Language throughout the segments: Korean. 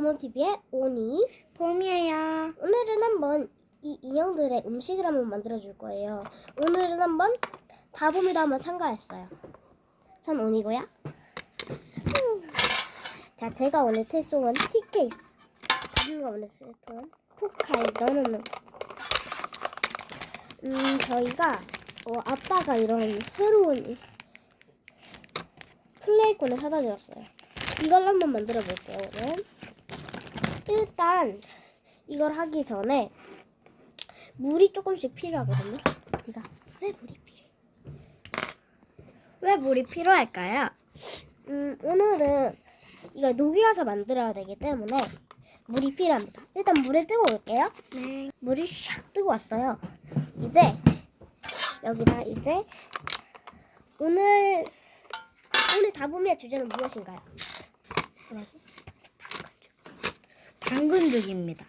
오모TV의 오니. 봄이에요. 오늘은 한번 이 인형들의 음식을 한번 만들어 줄 거예요. 오늘은 한번 다보미도 한번 참가했어요. 전 오니고요. 음. 자 제가 오늘 틀송은 티케이스. 오늘 쓸 통은 포카에 넣어놓는? 음 저희가 어, 아빠가 이런 새로운 플레이콘을 사다 줬어요. 이걸 한번 만들어 볼게요 오늘 일단 이걸 하기 전에 물이 조금씩 필요하거든요. 네가 왜 물이 필요해? 왜 물이 필요할까요? 음 오늘은 이걸 녹여서 만들어야 되기 때문에 물이 필요합니다. 일단 물을 뜨고 올게요. 네. 물이 샥 뜨고 왔어요. 이제 여기다 이제 오늘 오늘 다보미의 주제는 무엇인가요? 당근죽입니다.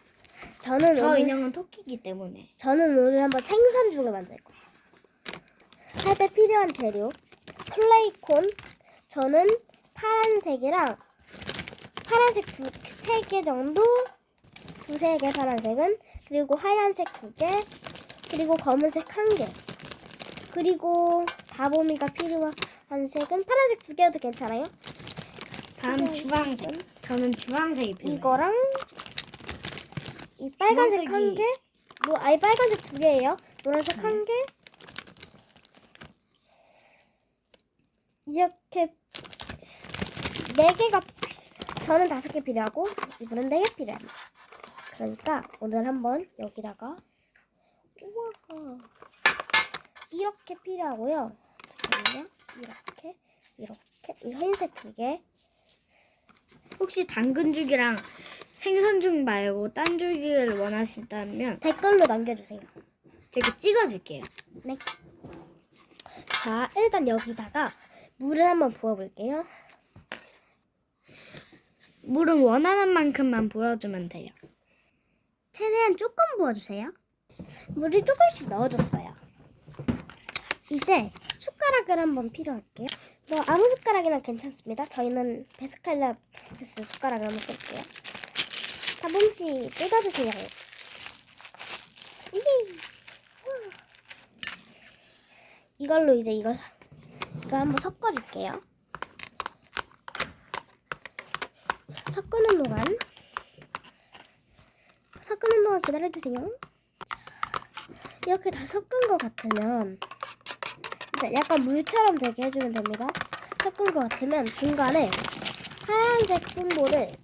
저는 저 오늘 인형은 토끼이기 때문에. 저는 오늘 한번 생선죽을 만들 거예요. 할 때 필요한 재료 플레이콘 저는 파란색이랑 파란색 두 세 개 정도 두세 개 파란색은 그리고 하얀색 두 개 그리고 검은색 한 개 그리고 다보미가 필요한 색은 파란색 두 개여도 괜찮아요. 다음 주황색. 저는 주황색이 필요해요. 이거랑 이 빨간색 한 개, 뭐 아니 빨간색 두 개예요. 노란색 한 개. 이렇게 네 개가 저는 다섯 개 필요하고 이분은 네 개 필요합니다. 그러니까 오늘 한번 여기다가 우와 이렇게 필요하고요. 잠깐만요. 이렇게 이렇게 이 흰색 두 개. 혹시 당근죽이랑 생선죽 말고 딴 죽을 원하신다면 댓글로 남겨주세요. 제가 찍어줄게요. 네. 자, 일단 여기다가 물을 한번 부어볼게요. 물은 원하는 만큼만 부어주면 돼요. 최대한 조금 부어주세요. 물을 조금씩 넣어줬어요. 이제 숟가락을 한번 필요할게요. 뭐 아무 숟가락이나 괜찮습니다. 저희는 베스칼라베스 숟가락을 한번 쓸게요. 다범씨 뜯어주세요. 이히. 우와. 이걸로 이제 이걸 이거 한번 섞어줄게요. 섞는 동안 섞는 동안 기다려주세요. 이렇게 다 섞은 것 같으면 약간 물처럼 되게 해주면 됩니다. 섞은 것 같으면 중간에 하얀색 분모를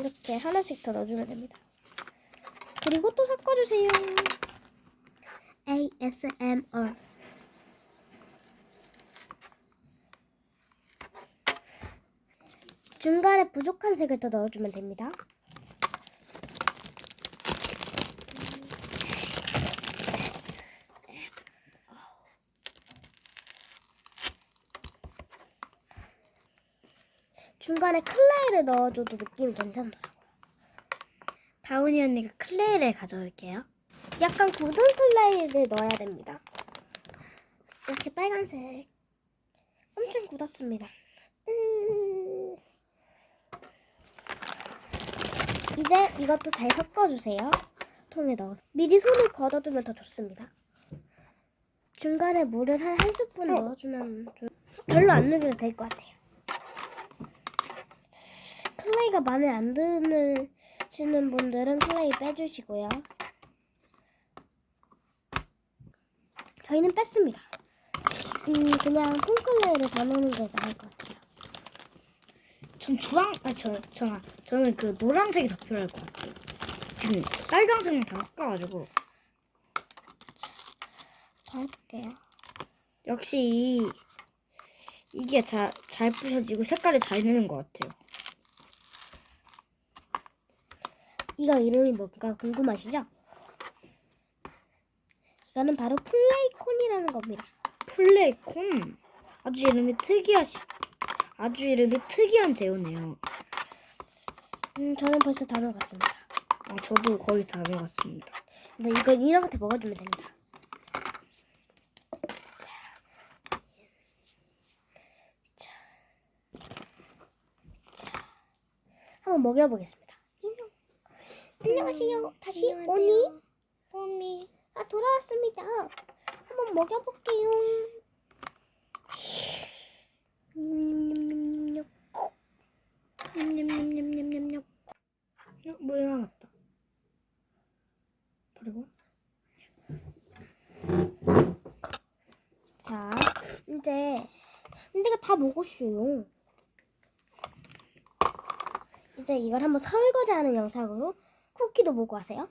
이렇게 하나씩 더 넣어주면 됩니다. 그리고 또 섞어주세요. ASMR 중간에 부족한 색을 더 넣어주면 됩니다. 중간에 클레이를 넣어줘도 느낌이 괜찮더라고요. 다운이 언니가 클레이를 가져올게요. 약간 굳은 클레이를 넣어야 됩니다. 이렇게 빨간색 엄청 굳었습니다. 음. 이제 이것도 잘 섞어주세요. 통에 넣어서 미리 손을 걷어두면 더 좋습니다. 중간에 물을 한 한 스푼 넣어주면 좋- 별로 안 넣어도 될 것 같아요. 클레이가 마음에 안 드시는 분들은 클레이 빼주시고요. 저희는 뺐습니다. 음, 그냥 콩클레이를 더 넣는 게 나을 것 같아요. 전 주황, 아, 저, 저, 저는 그 노란색이 더 필요할 것 같아요. 지금 빨강색만 다 섞어가지고. 더 해볼게요. 역시 이, 이게 자, 잘 부셔지고 색깔이 잘 내는 것 같아요. 이거 이름이 뭔가 궁금하시죠? 이거는 바로 플레이콘이라는 겁니다. 플레이콘. 아주 이름이 특이하시, 아주 이름이 특이한 재료네요. 음, 저는 벌써 다 넣어갔습니다. 아, 저도 거의 다 넣었습니다. 이제 이걸 이렇게 먹어주면 됩니다. 자, 자, 한번 먹여보겠습니다. 잉. 안녕하세요. 다시. 오니? 오니. 아 돌아왔습니다. 한번 먹여볼게요. 냠냠냠냠냠. 냠냠냠냠냠냠. 어, 물 남았다. 버리고. 자, 이제 내가 다 먹었어요. 이제 이걸 한번 설거지하는 영상으로 쿠키도 보고 하세요.